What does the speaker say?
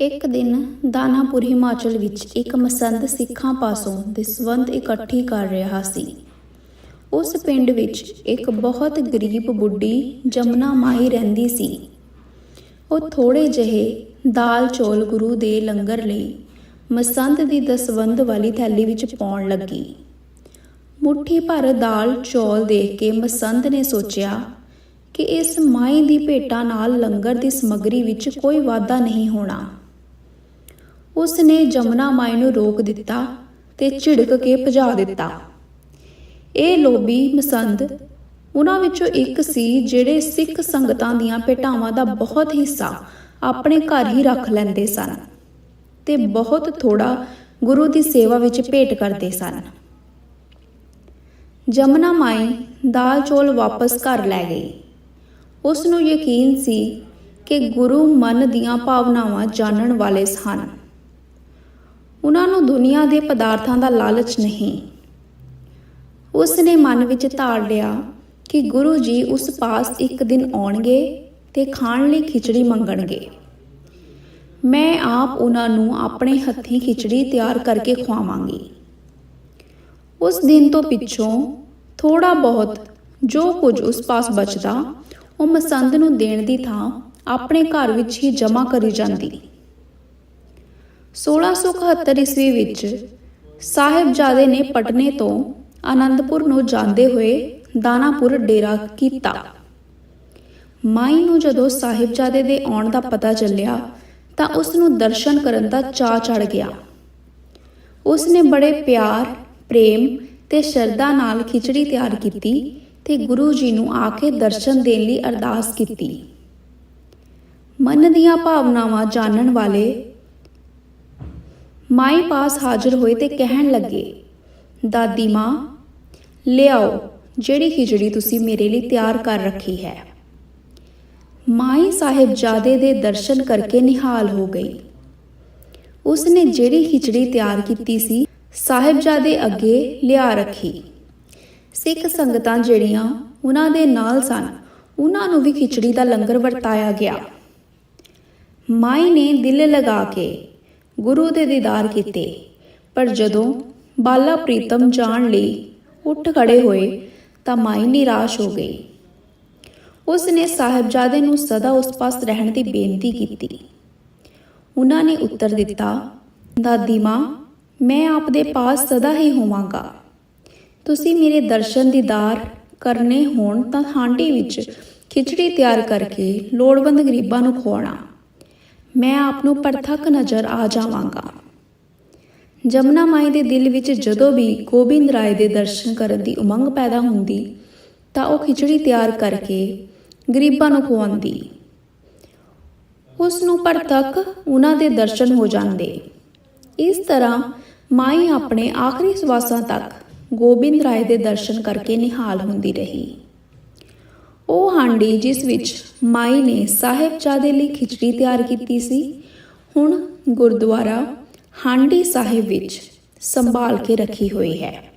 ਇੱਕ ਦਿਨ ਦਾਨਾਪੁਰ ਹਿਮਾਚਲ ਵਿੱਚ ਇੱਕ ਮਸੰਦ ਸਿੱਖਾਂ ਪਾਸੋਂ ਦਸਵੰਧ ਇਕੱਠੀ ਕਰ ਰਿਹਾ ਸੀ। ਉਸ ਪਿੰਡ ਵਿੱਚ ਇੱਕ ਬਹੁਤ ਗਰੀਬ ਬੁੱਢੀ ਜਮਨਾ ਮਾਈ ਰਹਿੰਦੀ ਸੀ। ਉਹ ਥੋੜੇ ਜਿਹੇ ਦਾਲ ਚੌਲ ਗੁਰੂ ਦੇ ਲੰਗਰ ਲਈ ਮਸੰਦ ਦੀ ਦਸਵੰਧ ਵਾਲੀ ਥੈਲੀ ਵਿੱਚ ਪਾਉਣ ਲੱਗੀ। ਮੁੱਠੀ ਭਰ ਦਾਲ ਚੌਲ ਦੇਖ ਕੇ ਮਸੰਦ ਨੇ ਸੋਚਿਆ ਕਿ ਇਸ ਮਾਈ ਦੀ ਭੇਟਾ ਨਾਲ ਲੰਗਰ ਦੀ ਸਮੱਗਰੀ ਵਿੱਚ ਕੋਈ ਵਾਧਾ ਨਹੀਂ ਹੋਣਾ। ਉਸ ਨੇ ਜਮਨਾ ਮਾਈ ਨੂੰ ਰੋਕ ਦਿੱਤਾ ਤੇ ਝਿੜਕ ਕੇ ਭਜਾ ਦਿੱਤਾ। ਇਹ ਲੋਭੀ ਮਸੰਦ ਉਹਨਾਂ ਵਿੱਚੋਂ ਇੱਕ ਸੀ ਜਿਹੜੇ ਸਿੱਖ ਸੰਗਤਾਂ ਦੀਆਂ ਭੇਟਾਵਾਂ ਦਾ ਬਹੁਤ ਹਿੱਸਾ ਆਪਣੇ ਘਰ ਹੀ ਰੱਖ ਲੈਂਦੇ ਸਨ ਤੇ ਬਹੁਤ ਥੋੜਾ ਗੁਰੂ ਦੀ ਸੇਵਾ ਵਿੱਚ ਭੇਟ ਕਰਦੇ ਸਨ। ਜਮਨਾ ਮਾਈ ਦਾਲ ਚੌਲ ਵਾਪਸ ਘਰ ਲੈ ਗਈ। ਉਸ ਨੂੰ ਯਕੀਨ ਸੀ ਕਿ ਗੁਰੂ ਮਨ ਦੀਆਂ ਭਾਵਨਾਵਾਂ ਜਾਣਨ ਵਾਲੇ ਹਨ ਉਹਨਾਂ ਨੂੰ ਦੁਨੀਆ ਦੇ ਪਦਾਰਥਾਂ ਦਾ ਲਾਲਚ ਨਹੀਂ। ਉਸ ਨੇ ਮਨ ਵਿੱਚ ਧਾਰ ਲਿਆ ਕਿ ਗੁਰੂ ਜੀ ਉਸ ਪਾਸ ਇੱਕ ਦਿਨ ਆਉਣਗੇ ਤੇ ਖਾਣ ਲਈ ਖਿਚੜੀ ਮੰਗਣਗੇ। ਮੈਂ ਆਪ ਉਹਨਾਂ ਨੂੰ ਆਪਣੇ ਹੱਥੀਂ ਖਿਚੜੀ ਤਿਆਰ ਕਰਕੇ ਖਵਾਵਾਂਗੀ। ਉਸ ਦਿਨ ਤੋਂ ਪਿੱਛੋਂ ਥੋੜਾ ਬਹੁਤ ਜੋ ਕੁਝ ਉਸ ਪਾਸ ਬਚਦਾ, ਉਹ ਮਸੰਦ ਨੂੰ ਦੇਣ ਦੀ ਥਾਂ ਆਪਣੇ ਘਰ ਵਿੱਚ ਹੀ ਜਮ੍ਹਾਂ ਕਰੀ ਜਾਂਦੀ। 1671 ਈਸਵੀ ਵਿੱਚ ਸਾਹਿਬਜ਼ਾਦੇ ਨੇ ਪਟਨੇ ਤੋਂ ਆਨੰਦਪੁਰ ਨੂੰ ਜਾਂਦੇ ਹੋਏ ਦਾਨਾਪੁਰ ਡੇਰਾ ਕੀਤਾ। ਮਾਈ ਨੂੰ ਜਦੋਂ ਸਾਹਿਬਜ਼ਾਦੇ ਦੇ ਆਉਣ ਦਾ ਪਤਾ ਚੱਲਿਆ, ਤਾਂ ਉਸ ਨੂੰ ਦਰਸ਼ਨ ਕਰਨ ਦਾ ਚਾਅ ਚੜ ਗਿਆ। ਉਸ ਨੇ ਬੜੇ ਪਿਆਰ, ਪ੍ਰੇਮ ਤੇ ਸ਼ਰਧਾ ਨਾਲ ਖਿਚੜੀ ਤਿਆਰ ਕੀਤੀ ਤੇ ਗੁਰੂ ਜੀ ਨੂੰ ਆ ਕੇ ਦਰਸ਼ਨ ਦੇਣ ਲਈ ਅਰਦਾਸ ਕੀਤੀ। ਮਨ ਦੀਆਂ ਭਾਵਨਾਵਾਂ ਜਾਣਨ ਵਾਲੇ ਮਾਈ ਪਾਸ ਹਾਜ਼ਰ ਹੋਏ ਤੇ ਕਹਿਣ ਲੱਗੇ, ਦਾਦੀ ਮਾਂ, ਲਿਆਓ ਜਿਹੜੀ ਖਿਚੜੀ ਤੁਸੀਂ ਮੇਰੇ ਲਈ ਤਿਆਰ ਕਰ ਰੱਖੀ ਹੈ। ਮਾਈ ਸਾਹਿਬਜ਼ਾਦੇ ਦੇ ਦਰਸ਼ਨ ਕਰਕੇ ਨਿਹਾਲ ਹੋ ਗਈ। ਉਸਨੇ ਜਿਹੜੀ ਖਿਚੜੀ ਤਿਆਰ ਕੀਤੀ ਸੀ ਸਾਹਿਬਜ਼ਾਦੇ ਅੱਗੇ ਲਿਆ ਰੱਖੀ। ਸਿੱਖ ਸੰਗਤਾਂ ਜਿਹੜੀਆਂ ਉਹਨਾਂ ਦੇ ਨਾਲ ਸਨ, ਉਹਨਾਂ ਨੂੰ ਵੀ ਖਿਚੜੀ ਦਾ ਲੰਗਰ ਵਰਤਾਇਆ ਗਿਆ। ਮਾਈ ਨੇ ਦਿਲ ਲਗਾ ਕੇ ਗੁਰੂ ਦੇ ਦੀਦਾਰ ਕੀਤੇ। ਪਰ ਜਦੋਂ ਬਾਲਾ ਪ੍ਰੀਤਮ ਜਾਣ ਲਈ ਉੱਠ ਖੜੇ ਹੋਏ ਤਾਂ ਮਾਈ ਨਿਰਾਸ਼ ਹੋ ਗਈ। ਉਸ ਨੇ ਸਾਹਿਬਜ਼ਾਦੇ ਨੂੰ ਸਦਾ ਉਸ ਪਾਸ ਰਹਿਣ ਦੀ ਬੇਨਤੀ ਕੀਤੀ। ਉਹਨਾਂ ਨੇ ਉੱਤਰ ਦਿੱਤਾ, ਦਾਦੀ ਮਾਂ, ਮੈਂ ਆਪ ਦੇ ਪਾਸ ਸਦਾ ਹੀ ਹੋਵਾਂਗਾ। ਤੁਸੀਂ ਮੇਰੇ ਦਰਸ਼ਨ ਦੀਦਾਰ ਕਰਨੇ ਹੋਣ ਤਾਂ ਹਾਂਡੀ ਵਿੱਚ ਖਿਚੜੀ ਤਿਆਰ ਕਰਕੇ ਲੋੜਵੰਦ ਗਰੀਬਾਂ ਨੂੰ ਖਵਾਉਣਾ। ਮੈਂ ਆਪ ਨੂੰ ਪਰਥਕ ਨਜ਼ਰ ਆ ਜਾਵਾਂਗਾ। ਜਮਨਾ ਮਾਈ ਦੇ ਦਿਲ ਵਿੱਚ ਜਦੋਂ ਵੀ ਗੋਬਿੰਦ ਰਾਏ ਦੇ ਦਰਸ਼ਨ ਕਰਨ ਦੀ ਉਮੰਗ ਪੈਦਾ ਹੁੰਦੀ, ਤਾਂ ਉਹ ਖਿਚੜੀ ਤਿਆਰ ਕਰਕੇ ਗਰੀਬਾਂ ਨੂੰ ਖਵਾਉਂਦੀ। ਉਸ ਨੂੰ ਪਰਤਕ ਉਹਨਾਂ ਦੇ ਦਰਸ਼ਨ ਹੋ ਜਾਂਦੇ। ਇਸ ਤਰ੍ਹਾਂ ਮਾਈ ਆਪਣੇ ਆਖਰੀ ਸਵਾਸਾਂ ਤੱਕ ਗੋਬਿੰਦ ਰਾਏ ਦੇ ਦਰਸ਼ਨ ਕਰਕੇ ਨਿਹਾਲ ਹੁੰਦੀ ਰਹੀ। ਉਹ ਹਾਂਡੀ ਜਿਸ ਵਿੱਚ ਮਾਈ ਨੇ ਸਾਹਿਬਜ਼ਾਦੇ ਲਈ ਖਿਚੜੀ ਤਿਆਰ ਕੀਤੀ ਸੀ, ਹੁਣ ਗੁਰਦੁਆਰਾ ਹਾਂਡੀ ਸਾਹਿਬ ਵਿੱਚ ਸੰਭਾਲ ਕੇ ਰੱਖੀ ਹੋਈ ਹੈ।